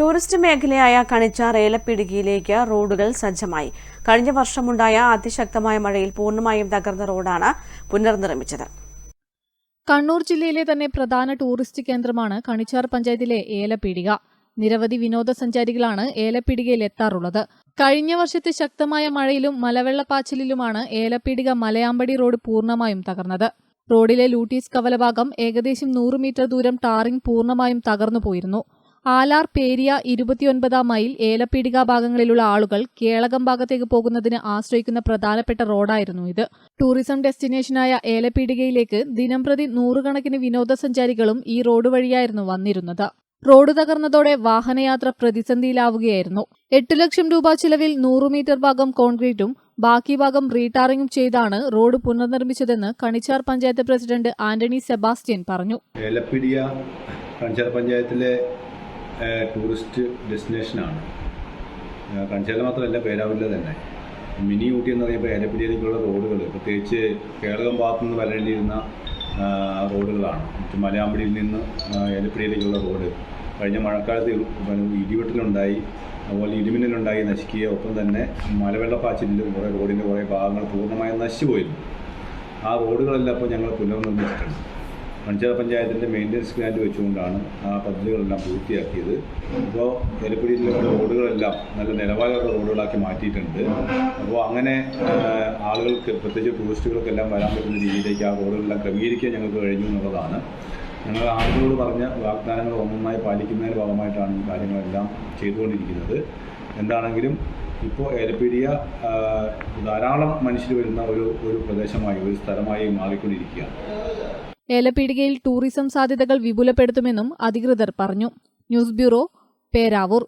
Tourist മേഖലയായ കണിച്ചാർ ഏലപ്പിടുകിയിലേക്ക് റോഡുകൾ സജ്ജമായി. കഴിഞ്ഞ വർഷമുണ്ടായ അതിശക്തമായ മഴയിൽ പൂർണമായും തകർന്ന റോഡാണ് പുനർനിർമ്മിച്ചത്. കണ്ണൂർ ജില്ലയിലെ തന്നെ പ്രധാന ടൂറിസ്റ്റ് കേന്ദ്രമാണ് കണിച്ചാർ പഞ്ചായത്തിലെ ഏലപ്പീടിക. നിരവധി വിനോദസഞ്ചാരികളാണ് ഏലപ്പീടികയിൽ എത്താറുള്ളത്. കഴിഞ്ഞ വർഷത്തെ ശക്തമായ മഴയിലും മലവെള്ളപ്പാച്ചിലിലുമാണ് ഏലപ്പീടിക മലയാമ്പടി റോഡ് പൂർണമായും തകർന്നത്. റോഡിലെ ലൂട്ടീസ് കവലഭാഗം ഏകദേശം നൂറ് മീറ്റർ ദൂരം ടാറിംഗ് പൂർണമായും തകർന്നു പോയിരുന്നു ആലാർ പേരിയ ഇരുപത്തിയൊൻപതാം മൈൽ ഏലപ്പീടിക ഭാഗങ്ങളിലുള്ള ആളുകൾ കേളകം ഭാഗത്തേക്ക് പോകുന്നതിന് ആശ്രയിക്കുന്ന പ്രധാനപ്പെട്ട റോഡായിരുന്നു ഇത്. ടൂറിസം ഡെസ്റ്റിനേഷനായ ഏലപ്പീടികയിലേക്ക് ദിനംപ്രതി നൂറുകണക്കിന് വിനോദസഞ്ചാരികളും ഈ റോഡ് വഴിയായിരുന്നു വന്നിരുന്നത്. റോഡ് തകർന്നതോടെ വാഹനയാത്ര പ്രതിസന്ധിയിലാവുകയായിരുന്നു. എട്ട് ലക്ഷം രൂപ ചിലവിൽ നൂറ് മീറ്റർ ഭാഗം കോൺക്രീറ്റും ബാക്കി ഭാഗം റീടാറിംഗും ചെയ്താണ് റോഡ് പുനർനിർമ്മിച്ചതെന്ന് കണിച്ചാർ പഞ്ചായത്ത് പ്രസിഡന്റ് ആന്റണി സെബാസ്റ്റ്യൻ പറഞ്ഞു. ഏലപ്പിടിയ കണിച്ചാർ പഞ്ചായത്തിലെ ടൂറിസ്റ്റ് ഡെസ്റ്റിനേഷനാണ് കഞ്ചേല മാത്രമല്ല പേരാവില്ല തന്നെ. മിനി ഊട്ടി എന്ന് പറയുമ്പോൾ ഏലപ്പിടിയിലേക്കുള്ള റോഡുകൾ പ്രത്യേകിച്ച് കേരളം ഭാഗത്തു നിന്ന് വരേണ്ടിയിരുന്ന റോഡുകളാണ്. മലയാമ്പടിയിൽ നിന്ന് ഏലപ്പിടിയിലേക്കുള്ള റോഡ്. കഴിഞ്ഞ മഴക്കാലത്ത് ഇടിവെട്ടലുണ്ടായി. അതുപോലെ ഇടിമിന്നലുണ്ടായി നശിക്കുക. ഒപ്പം തന്നെ മലവെള്ളപ്പാച്ചിലും കുറേ റോഡിന്റെ കുറേ ഭാഗങ്ങൾ പൂർണമായും നശിച്ചു പോയിരുന്നു ആ റോഡുകളെല്ലാം ഇപ്പോൾ ഞങ്ങൾ പുനർനിർമ്മിച്ചിട്ടുണ്ട്. പഞ്ചായത്ത് പഞ്ചായത്തിന്റെ മെയിന്റനൻസ് ഗ്രാൻഡ് വെച്ചുകൊണ്ടാണ് ആ പദ്ധതികളെല്ലാം പൂർത്തിയാക്കിയത്. ഇപ്പോൾ എലപ്പിടിയിലുള്ള റോഡുകളെല്ലാം നല്ല നിലവാരമുള്ള റോഡുകളാക്കി മാറ്റിയിട്ടുണ്ട്. അപ്പോൾ അങ്ങനെ ആളുകൾക്ക് പ്രത്യേകിച്ച് ടൂറിസ്റ്റുകൾക്കെല്ലാം വരാൻ പറ്റുന്ന രീതിയിലേക്ക് ആ റോഡുകളെല്ലാം ക്രമീകരിക്കാൻ ഞങ്ങൾക്ക് കഴിഞ്ഞു എന്നുള്ളതാണ്. ഞങ്ങൾ ആളുകളോട് പറഞ്ഞ വാഗ്ദാനങ്ങൾ ഒന്നൊന്നായി പാലിക്കുന്നതിന്റെ ഭാഗമായിട്ടാണ് ഈ കാര്യങ്ങളെല്ലാം ചെയ്തുകൊണ്ടിരിക്കുന്നത്. എന്താണെങ്കിലും ഇപ്പോൾ ഏലപ്പീഡിയ ധാരാളം മനുഷ്യർ വരുന്ന ഒരു ഒരു പ്രദേശമായി ഒരു സ്ഥലമായി മാറിക്കൊണ്ടിരിക്കുകയാണ്. ഏലപ്പീടികയിൽ ടൂറിസം സാധ്യതകൾ വിപുലപ്പെടുത്തുമെന്നും അധികൃതർ പറഞ്ഞു. News bureau Peravoor.